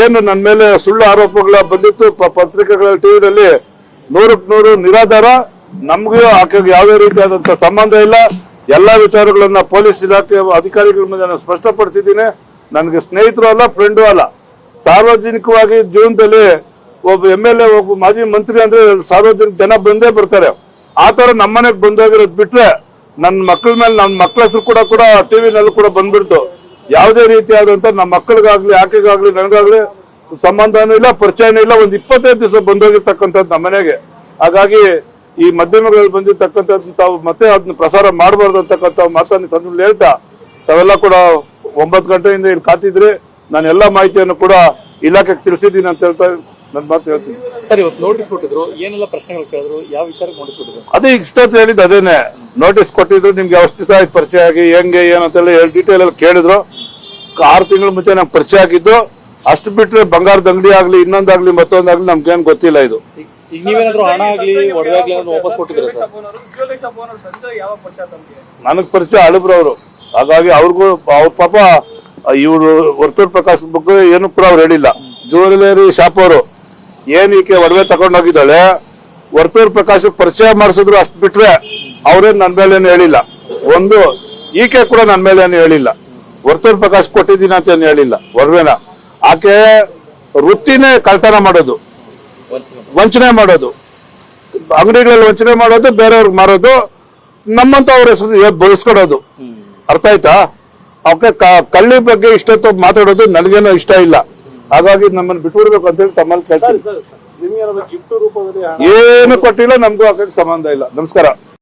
ಏನು ನನ್ನ ಮೇಲೆ ಸುಳ್ಳು ಆರೋಪಗಳ ಬಂದಿತ್ತು ಪ- ಪತ್ರಿಕೆಗಳ ಟಿವಿಯಲ್ಲಿ ನೂರಕ್ಕೆ ನೂರು ನಿರಾಧಾರ ನಮ್ಗೂ ಆಕೆಗೆ ಯಾವುದೇ ರೀತಿಯಾದಂತ ಸಂಬಂಧ ಇಲ್ಲ. ಎಲ್ಲಾ ವಿಚಾರಗಳನ್ನ ಪೊಲೀಸ್ ಇಲಾಖೆ ಅಧಿಕಾರಿಗಳ ಮುಂದೆ ನಾನು ಸ್ಪಷ್ಟಪಡಿಸಿದ್ದೀನಿ. ನನಗೆ ಸ್ನೇಹಿತರು ಅಲ್ಲ ಫ್ರೆಂಡು ಅಲ್ಲ. ಸಾರ್ವಜನಿಕವಾಗಿ ಜೀವನದಲ್ಲಿ ಒಬ್ಬ ಎಂ ಎಲ್ ಎ, ಒಬ್ಬ ಮಾಜಿ ಮಂತ್ರಿ ಅಂದ್ರೆ ಸಾರ್ವಜನಿಕ ಜನ ಬಂದೇ ಬರ್ತಾರೆ. ಆ ತರ ನಮ್ಮನೆಗೆ ಬಂದೋಗಿರೋದು ಬಿಟ್ರೆ ನನ್ನ ಮಕ್ಕಳ ಮೇಲೆ ನನ್ನ ಮಕ್ಕಳ ಹೆಸರು ಕೂಡ ಕೂಡ ಟಿವಿನಲ್ಲೂ ಕೂಡ ಬಂದ್ಬಿಡ್ತು. ಯಾವುದೇ ರೀತಿಯಾದಂತ ನಮ್ಮ ಮಕ್ಕಳಿಗಾಗ್ಲಿ ಆಕೆಗಾಗ್ಲಿ ನನಗಾಗ್ಲಿ ಸಂಬಂಧನೂ ಇಲ್ಲ ಪರಿಚಯನೂ ಇಲ್ಲ. ಒಂದ್ ಇಪ್ಪತ್ತೈದು ದಿವಸ ಬಂದೋಗಿರ್ತಕ್ಕಂಥದ್ದು ನಮ್ಮ ಮನೆಗೆ. ಹಾಗಾಗಿ ಈ ಮಾಧ್ಯಮಗಳಲ್ಲಿ ಬಂದಿರ್ತಕ್ಕಂಥದ್ದು ತಾವು ಮತ್ತೆ ಅದನ್ನ ಪ್ರಸಾರ ಮಾಡಬಾರ್ದು ಅಂತಕ್ಕಂಥ ಮಾತನ್ನು ಸಂದರ್ಭದಲ್ಲಿ ಹೇಳ್ತಾ ತಾವೆಲ್ಲ ಕೂಡ ಒಂಬತ್ತು ಗಂಟೆಯಿಂದ ಇಲ್ಲಿ ಕಾತಿದ್ರೆ ನಾನು ಎಲ್ಲಾ ಮಾಹಿತಿಯನ್ನು ಕೂಡ ಇಲಾಖೆಗೆ ತಿಳಿಸಿದ್ದೀನಿ ಅಂತ ಹೇಳ್ತಾ ನನ್ನ ಮಾತು ಹೇಳ್ತೀನಿ. ಸರ್ ಇವತ್ತು ನೋಟಿಸ್ ಕೊಟ್ಟಿದ್ರು. ಏನೆಲ್ಲ ಪ್ರಶ್ನೆಗಳು ಕೇಳಿದ್ರು? ಯಾವ ವಿಚಾರಕ್ಕೆ ನೋಟಿಸ್ ಕೊಟ್ಟಿದ್ರು? ಅದೇ ಇಷ್ಟೊತ್ತು ಹೇಳಿದ್ದು ಅದೇನೆ. ನೋಟಿಸ್ ಕೊಟ್ಟಿದ್ರು ನಿಮ್ಗೆ ಎಷ್ಟು ದಿವಸ ಆಯ್ತು ಪರಿಚಯ ಆಗಿ ಹೆಂಗೆ ಏನಂತೆಲ್ಲ ಹೇಳಿ ಡೀಟೇಲ್ ಅಲ್ಲಿ ಕೇಳಿದ್ರು. ಆರು ತಿಂಗಳ ಮುಂಚೆ ನಂಗೆ ಪರಿಚಯ ಆಗಿದ್ದು ಅಷ್ಟು ಬಿಟ್ರೆ ಬಂಗಾರದ ಅಂಗಡಿ ಆಗ್ಲಿ ಇನ್ನೊಂದಾಗ್ಲಿ ಮತ್ತೊಂದಾಗ್ಲಿ ನಮ್ಗೇನು ಗೊತ್ತಿಲ್ಲ ಇದು. ನನಗ್ ಪರಿಚಯ ಅಳಿಬ್ರವ್ರು ಹಾಗಾಗಿ ಅವ್ರಿಗೂ ಅವ್ರ ಪಾಪ ಇವರು ವರ್ತೂರ್ ಪ್ರಕಾಶ್ ಬಗ್ಗೆ ಏನು ಕೂಡ ಅವ್ರು ಹೇಳಿಲ್ಲ. ಜ್ಯುವೆಲರಿ ಶಾಪ್ ಅವರು. ಏನ್ ಈಕೆ ಒಡವೆ ತಗೊಂಡೋಗಿದ್ದಾಳೆ? ವರ್ತೂರ್ ಪ್ರಕಾಶ್ ಪರಿಚಯ ಮಾಡಿಸಿದ್ರು ಅಷ್ಟ್ ಬಿಟ್ರೆ ಅವ್ರೇನ್ ನನ್ ಮೇಲೆ ಹೇಳಿಲ್ಲ. ಒಂದು ಈಕೆ ಕೂಡ ನನ್ ಮೇಲೆ ಏನು ಹೇಳಿಲ್ಲ. ವರ್ತೂರ್ ಪ್ರಕಾಶ್ ಕೊಟ್ಟಿದ್ದೀನಿ ಅಂತ ಏನು ಹೇಳಿಲ್ಲ. ವರ್ವೇನ. ಆಕೆ ವೃತ್ತಿನೇ ಕಳ್ತನ ಮಾಡೋದು. ವಂಚನೆ ಮಾಡೋದು. ಅಂಗಡಿಗಳಲ್ಲಿ ವಂಚನೆ ಮಾಡೋದು ಬೇರೆಯವ್ರಿಗೆ ಮಾರೋದು ನಮ್ಮಂತ ಅವ್ರ ಹೆಸರು ಬಳಸ್ಕೊಡೋದು. ಅರ್ಥ ಆಯ್ತಾ? ಅವಕ್ಕೆ ಕಳ್ಳಿ ಬಗ್ಗೆ ಇಷ್ಟೊತ್ತು ಮಾತಾಡೋದು ನನಗೇನೋ ಇಷ್ಟ ಇಲ್ಲ. ಹಾಗಾಗಿ ನಮ್ಮನ್ನು ಬಿಟ್ಬಿಡ್ಬೇಕು ಅಂತ ಹೇಳಿ ತಮ್ಮಲ್ಲಿ ಕೇಳ್ತೀನಿ. ಏನು ಕೊಟ್ಟಿಲ್ಲ ನಮಗೂ ಆಕೆ ಸಂಬಂಧ ಇಲ್ಲ. ನಮಸ್ಕಾರ.